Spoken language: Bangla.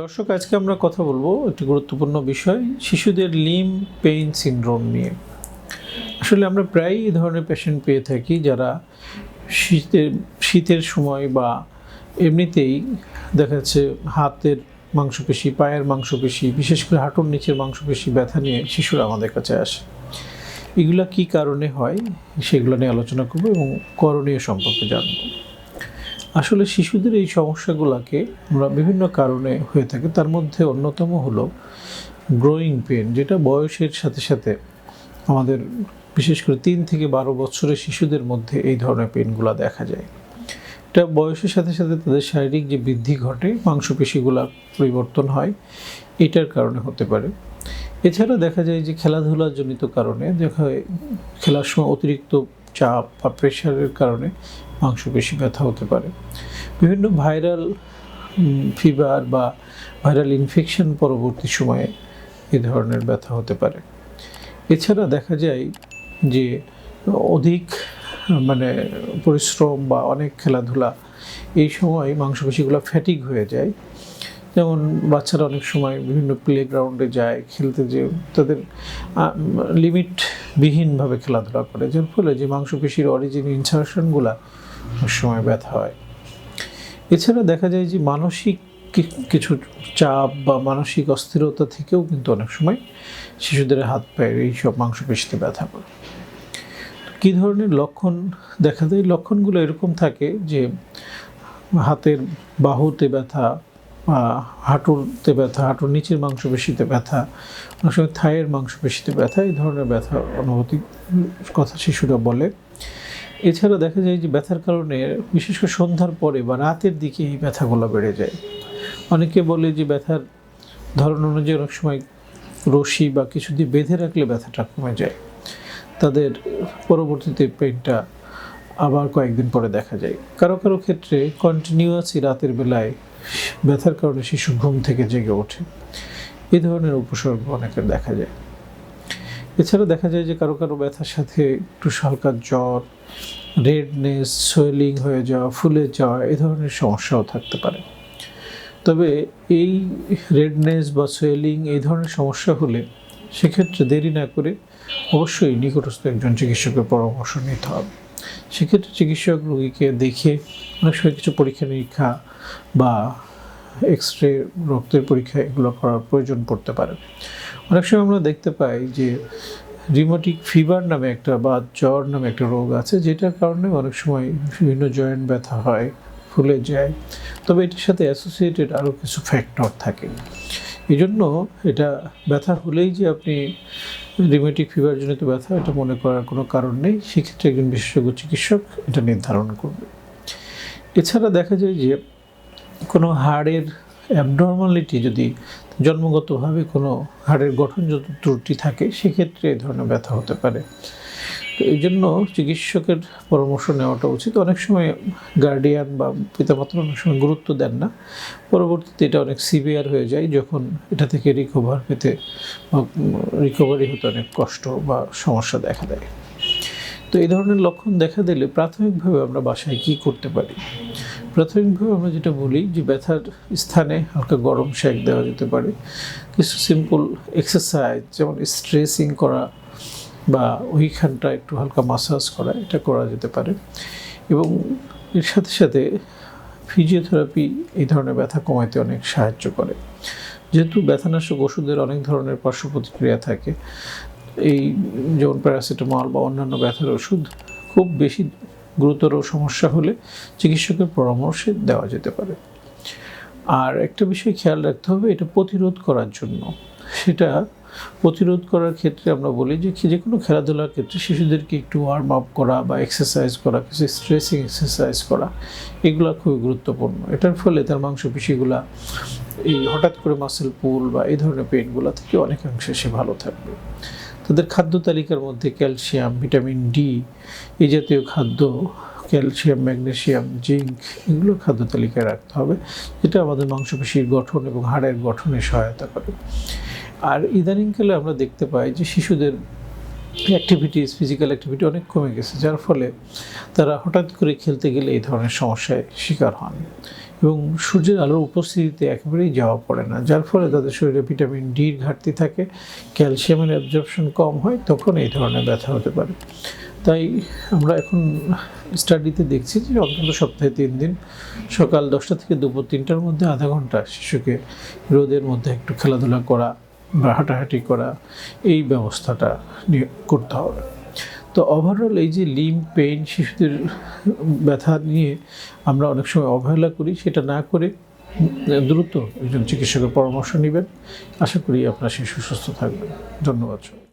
দর্শক, আজকে আমরা কথা বলব একটি গুরুত্বপূর্ণ বিষয়, শিশুদের লিম পেইন সিনড্রোম নিয়ে। আসলে আমরা প্রায়ই এই ধরনের পেশেন্ট পেয়ে থাকি যারা শীতের শীতের সময় বা এমনিতেই দেখা যাচ্ছে হাতের মাংসপেশি, পায়ের মাংসপেশি, বিশেষ করে হাঁটুর নিচের মাংসপেশি ব্যথা নিয়ে শিশুরা আমাদের কাছে আসে। এগুলা কী কারণে হয়, সেগুলো নিয়ে আলোচনা করব এবং করণীয় সম্পর্কে জানব। আসলে শিশুদের এই সমস্যাগুলোকে আমরা বিভিন্ন কারণে হয়ে থাকে। তার মধ্যে অন্যতম হলো গ্রোয়িং পেন যেটা বয়সের সাথে সাথে আমাদের বিশেষ করে তিন থেকে বারো বছরের শিশুদের মধ্যে এই ধরনের পেনগুলো দেখা যায়। এটা বয়সের সাথে সাথে তাদের শারীরিক যে বৃদ্ধি ঘটে মাংসপেশিগুলোর পরিবর্তন হয়, এটার কারণে হতে পারে। এছাড়া দেখা যায় যে খেলাধুলার জনিত কারণে দেখা খেলার সময় অতিরিক্ত চাপ বা প্রেশারের কারণে মাংসপেশি ব্যথা হতে পারে। বিভিন্ন ভাইরাল ফিভার বা ভাইরাল ইনফেকশন পরবর্তী সময়ে এ ধরনের ব্যথা হতে পারে। এছাড়া দেখা যায় যে অধিক মানে পরিশ্রম বা অনেক খেলাধুলা, এই সময় মাংসপেশিগুলো ফ্যাটিক হয়ে যায়। যেমন বাচ্চারা অনেক সময় বিভিন্ন প্লে গ্রাউন্ডে যায়, খেলতে যে তাদের লিমিটবিহীনভাবে খেলাধুলা করে। যার ফলে যে মাংসপেশির অরিজিন ইনসার্শনগুলো অনেক সময় ব্যথা হয়। এছাড়া দেখা যায় যে মানসিক কিছু চাপ বা মানসিক অস্থিরতা থেকেও কিন্তু অনেক সময় শিশুদের হাত পায়ের এইসব মাংসপেশিতে ব্যথা করে। কী ধরনের লক্ষণ দেখা যায়? লক্ষণগুলো এরকম থাকে যে হাতের বাহুতে ব্যথা হাঁটুতে ব্যথা, হাঁটুর নিচের মাংসপেশিতে ব্যথা, অনেক সময় থায়ের মাংসপেশিতে ব্যথা, এই ধরনের ব্যথা অনুভূতি কথা শিশুরা বলে। এছাড়া দেখা যায় যে ব্যথার কারণে বিশেষ করে সন্ধ্যার পরে বা রাতের দিকে এই ব্যথাগুলো বেড়ে যায়। অনেকে বলে যে ব্যথার ধরন অনুযায়ী অনেক সময় রশি বা কিছু দিয়ে বেঁধে রাখলে ব্যথাটা কমে যায়। তাদের পরবর্তীতে পেনটা আবার কয়েকদিন পরে দেখা যায়। কারও কারও ক্ষেত্রে কন্টিনিউয়াসই রাতের বেলায় ব্যথার কারণে শিশু ঘুম থেকে জেগে ওঠে। এই ধরনের উপসর্গ অনেকের দেখা যায়। এছাড়া দেখা যায় যে কারও কারও ব্যথার সাথে একটু হালকা জ্বর, রেডনেস, সোয়েলিং হয়ে যাওয়া, ফুলে যাওয়া এই ধরনের সমস্যাও থাকতে পারে। তবে এই রেডনেস বা সোয়েলিং এই ধরনের সমস্যা হলে সেক্ষেত্রে দেরি না করে অবশ্যই নিকটস্থ একজন চিকিৎসকের পরামর্শ নিতে হবে। সেক্ষেত্রে চিকিৎসক রোগীকে দেখে অনেক সময় কিছু পরীক্ষা নিরীক্ষা বা এক্স রে রক্তের পরীক্ষা এগুলো করার প্রয়োজন পড়তে পারে। অনেক সময় আমরা দেখতে পাই যে রিমোটিক ফিভার নামে একটা বা জ্বর নামে একটা রোগ আছে, যেটার কারণে অনেক সময় বিভিন্ন জয়েন্ট ব্যথা হয়, ফুলে যায়। তবে এটির সাথে অ্যাসোসিয়েটেড আরও কিছু ফ্যাক্টর থাকে। এই জন্য এটা ব্যথা হলেই যে আপনি রিমেটিক ফিভার জনিত ব্যথা, এটা মনে করার কোনো কারণ নেই। সেক্ষেত্রে একজন বিশেষজ্ঞ চিকিৎসক এটা নির্ধারণ করবে। এছাড়া দেখা যায় যে কোনো হাড়ের অ্যাবনর্মালিটি যদি জন্মগতভাবে কোনো হাড়ের গঠন গঠনগত ত্রুটি থাকে, সেক্ষেত্রে এ ধরনের ব্যথা হতে পারে। তো এই জন্য চিকিৎসকের পরামর্শ নেওয়াটা উচিত। অনেক সময় গার্ডিয়ান বা পিতামাতা অনেক সময় গুরুত্ব দেন না। পরবর্তীতে এটা অনেক সিভিয়ার হয়ে যায় যখন এটা থেকে রিকভার পেতে রিকভারি হতে অনেক কষ্ট বা সমস্যা দেখা দেয়। তো এই ধরনের লক্ষণ দেখা দিলে প্রাথমিকভাবে আমরা বাসায় কী করতে পারি? প্রাথমিকভাবে আমরা যেটা বলি যে ব্যথার স্থানে হালকা গরম শেক দেওয়া যেতে পারে। কিছু সিম্পল এক্সারসাইজ যেমন স্ট্রেসিং করা বা ওইখানটা একটু হালকা মাসাজ করা, এটা করা যেতে পারে। এবং এর সাথে সাথে ফিজিওথেরাপি এই ধরনের ব্যথা কমাইতে অনেক সাহায্য করে। যেহেতু ব্যথানাশক ওষুধের অনেক ধরনের পার্শ্ব প্রতিক্রিয়া থাকে, এই যেমন প্যারাসিটামল বা অন্যান্য ব্যথার ওষুধ খুব বেশি গুরুতর সমস্যা হলে চিকিৎসকের পরামর্শে দেওয়া যেতে পারে। আর একটা বিষয় খেয়াল রাখতে হবে, এটা প্রতিরোধ করার জন্য। সেটা প্রতিরোধ করার ক্ষেত্রে আমরা বলি যে যে কোনো খেলাধুলার ক্ষেত্রে শিশুদেরকে একটু ওয়ার্ম আপ করা বা এক্সারসাইজ করা, কিছু স্ট্রেসিং এক্সারসাইজ করা, এগুলো খুবই গুরুত্বপূর্ণ। এটার ফলে তার মাংসপেশিগুলা, এই হঠাৎ করে মাসেল পুল বা এই ধরনের পেনগুলো থেকে অনেকাংশে সে ভালো থাকবে। তাদের খাদ্য তালিকার মধ্যে ক্যালসিয়াম ভিটামিন ডি এই জাতীয় খাদ্য ক্যালসিয়াম ম্যাগনেশিয়াম জিঙ্ক এগুলো খাদ্য তালিকায় রাখতে হবে, যেটা আমাদের মাংসপেশির গঠন এবং হাড়ের গঠনে সহায়তা করে। আর ইদানিংকালে আমরা দেখতে পাই যে শিশুদের অ্যাক্টিভিটিস ফিজিক্যাল অ্যাক্টিভিটি অনেক কমে গেছে, যার ফলে তারা হঠাৎ করে খেলতে গেলে এই ধরনের সমস্যায় শিকার হন এবং সূর্যের আলোর উপস্থিতিতে একেবারেই যাওয়া পড়ে না, যার ফলে তাদের শরীরে ভিটামিন ডির ঘাটতি থাকে, ক্যালসিয়ামের অ্যাবজর্পশন কম হয়, তখন এই ধরনের ব্যথা হতে পারে। তাই আমরা এখন স্টাডিতে দেখছি যে অন্তত সপ্তাহে তিন দিন, সকাল দশটা থেকে দুপুর তিনটার মধ্যে আধা ঘণ্টা শিশুকে রোদের মধ্যে একটু খেলাধুলা করা বা হাঁটাহাঁটি করা, এই ব্যবস্থাটা করতে হবে। তো ওভারঅল এই যে লিম পেইন শিশুদের ব্যথা নিয়ে আমরা অনেক সময় অবহেলা করি, সেটা না করে দ্রুত একজন চিকিৎসকের পরামর্শ নেবেন। আশা করি আপনার শিশু সুস্থ থাকবেন। ধন্যবাদ।